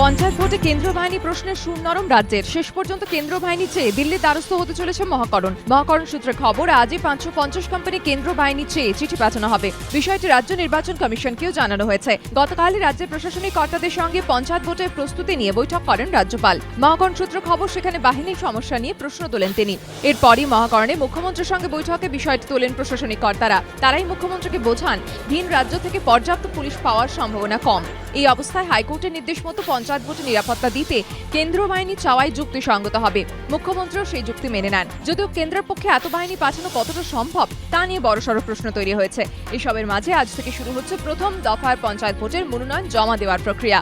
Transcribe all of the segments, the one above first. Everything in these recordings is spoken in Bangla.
পঞ্চায়েত ভোটে কেন্দ্রীয় বাহিনী প্রশ্নের সুর নরম রাজ্যের। শেষ পর্যন্ত কেন্দ্রীয় বাহিনী চেয়ে দিল্লির দ্বারস্থ হতে চলেছে মহাকরণ। মহাকরণ সূত্রে খবর, আজই পাঁচশো পঞ্চাশ কোম্পানি কেন্দ্র বাহিনী চেয়ে চিঠি পাঠানো হবে। বিষয়টি রাজ্য নির্বাচন কমিশনকেও জানানো হয়েছে। গতকালই রাজ্যের প্রশাসনিক কর্তাদের সঙ্গে পঞ্চায়েত ভোটের প্রস্তুতি নিয়ে বৈঠক করেন রাজ্যপাল। মহাকরণ সূত্র খবর, সেখানে বাহিনীর সমস্যা নিয়ে প্রশ্ন তোলেন তিনি। এরপরই মহাকরণে মুখ্যমন্ত্রীর সঙ্গে বৈঠকে বিষয়টি তোলেন প্রশাসনিক কর্তারা। তারাই মুখ্যমন্ত্রীকে বোঝান, ভিন রাজ্য থেকে পর্যাপ্ত পুলিশ পাওয়ার সম্ভাবনা কম। এই অবস্থায় হাইকোর্টের নির্দেশ মতো পঞ্চায়েত ভোটে নিরাপত্তা দিতে কেন্দ্র বাহিনী চাওয়াই যুক্তিসঙ্গত হবে। মুখ্যমন্ত্রীও সেই যুক্তি মেনে নেন। যদিও কেন্দ্রের পক্ষে এত বাহিনী পাঠানো কতটা সম্ভব, তা নিয়ে বড়সড় প্রশ্ন তৈরি হয়েছে। এসবের মাঝে আজ থেকে শুরু হচ্ছে প্রথম দফার পঞ্চায়েত ভোটের মনোনয়ন জমা দেওয়ার প্রক্রিয়া।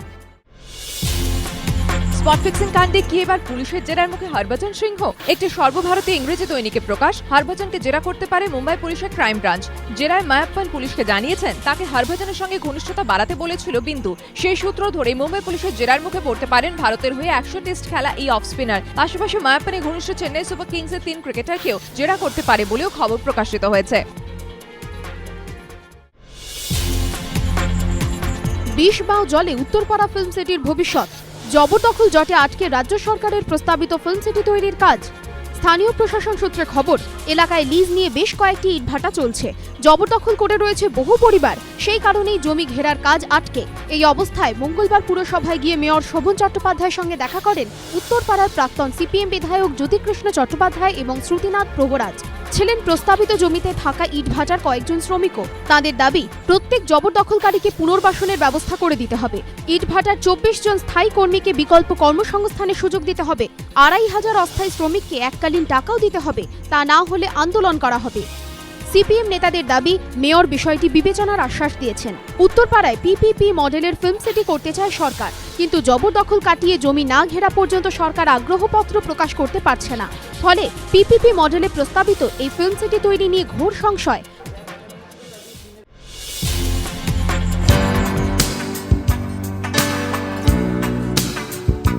স্পট ফিক্সিং কাণ্ডে কি এবার পুলিশের জেরার মুখে হরভজন সিংহ? একটি সর্বভারতীয় ইংরেজি দৈনিকে প্রকাশ, হরভজনকে জেরা করতে পারে মুম্বাই পুলিশের ক্রাইম ব্রাঞ্চ। জেরায় মায়াপ্পান পুলিশকে জানিয়েছেন, তাকে হরভজনের সঙ্গে ঘনিষ্ঠতা বাড়াতে বলেছিল বিন্দু। সেই সূত্র ধরে মুম্বাই পুলিশের জেরার মুখে পড়তে পারেন ভারতের হয়ে একশো টেস্ট খেলা এই অফ স্পিনার। পাশাপাশি মায়াপ্পানে ঘনিষ্ঠ চেন্নাই সুপার কিংসের তিন ক্রিকেটারকেও জেরা করতে পারে বলেও খবর প্রকাশিত হয়েছে। বিষ বাও জলে উত্তরপাড়া ফিল্ম সিটির ভবিষ্যৎ। জবরদখল জটে আটকে রাজ্য সরকারের প্রস্তাবিত ফিল্ম সিটি তৈরির কাজ। স্থানীয় প্রশাসন সূত্রে খবর, এলাকায় লিজ নিয়ে বেশ কয়েকটি ইটভাটা চলছে। জবরদখল করে রয়েছে বহু পরিবার। সেই কারণেই জমি ঘেরার কাজ আটকে। এই অবস্থায় মঙ্গলবার পুরসভায় গিয়ে মেয়র শোভন চট্টোপাধ্যায়ের সঙ্গে দেখা করেন উত্তরপাড়ার প্রাক্তন সিপিএম বিধায়ক জ্যোতিকৃষ্ণ চট্টোপাধ্যায় এবং শ্রুতিনাথ প্রভরাজ। ছিলেন প্রস্তাবিত জমিতে থাকা ইটভাটার কয়েকজন শ্রমিকও। তাদের দাবি, প্রত্যেক জবরদখলকারীকে পুনর্বাসনের ব্যবস্থা করে দিতে হবে। ইটভাটার চব্বিশ জন স্থায়ী কর্মীকে বিকল্প কর্মসংস্থানের সুযোগ দিতে হবে। আড়াই হাজার অস্থায়ী শ্রমিককে এককালীন টাকাও দিতে হবে। তা না হলে আন্দোলন করা হবে। সিপিএম নেতাদের দাবি, মেয়র বিষয়টি বিবেচনার আশ্বাস দিয়েছেন। উত্তরপাড়ায় পিপিপি মডেলের ফিল্ম সিটি করতে চায় সরকার। কিন্তু জবরদখল কাটিয়ে জমি না ঘেরা পর্যন্ত সরকার আগ্রহপত্র প্রকাশ করতে পারছে না। ফলে পিপিপি মডেলে প্রস্তাবিত এই ফিল্ম সিটি তৈরি নিয়ে ঘোর সংশয়।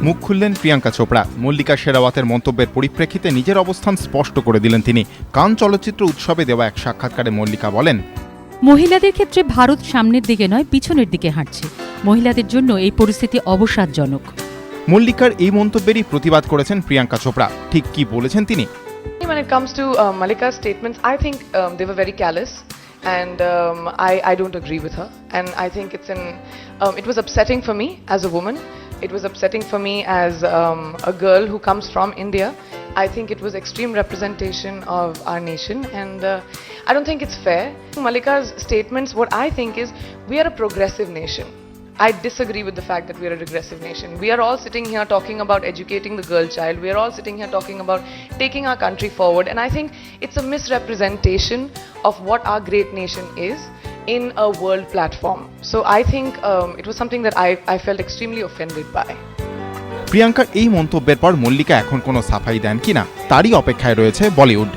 মুখ খুললেন প্রিয়াঙ্কা চোপড়া। মল্লিকা শেরাওয়াতের মন্তব্যের পরিপ্রেক্ষিতে নিজের অবস্থান স্পষ্ট করে দিলেন তিনি। কান চলচ্চিত্র উৎসবে দেওয়া এক সাক্ষাৎকারে মল্লিকা বলেন মহিলাদের ক্ষেত্রে ভারত সামনের দিকে নয় পিছনের দিকে হাঁটছে। মহিলাদের জন্য এই পরিস্থিতি অবসাদজনক। মল্লিকার এই মন্তব্যেরই প্রতিবাদ করেছেন প্রিয়াঙ্কা চোপড়া। ঠিক কি বলেছেন তিনি? When it comes to uh, Malika's statements, I think um, they were very callous, and um, I, I don't agree with her. And I think it's an um, it was upsetting for me as a woman. It was upsetting for me as um, a girl who comes from India. I think it was extreme representation of our nation, and uh, I don't think it's fair. Malika's statements, what I think is, we are a progressive nation. I disagree with the fact that we are a regressive nation. We are all sitting here talking about educating the girl child. We are all sitting here talking about taking our country forward. And I think it's a misrepresentation of what our great nation is in a world platform. So I think um, it was something that I, I felt extremely offended by. প্রিয়াঙ্কার এই মন্তব্যের পর মল্লিকা এখন কোনো সাফাই দেন কিনা তারই অপেক্ষায় রয়েছে বলিউড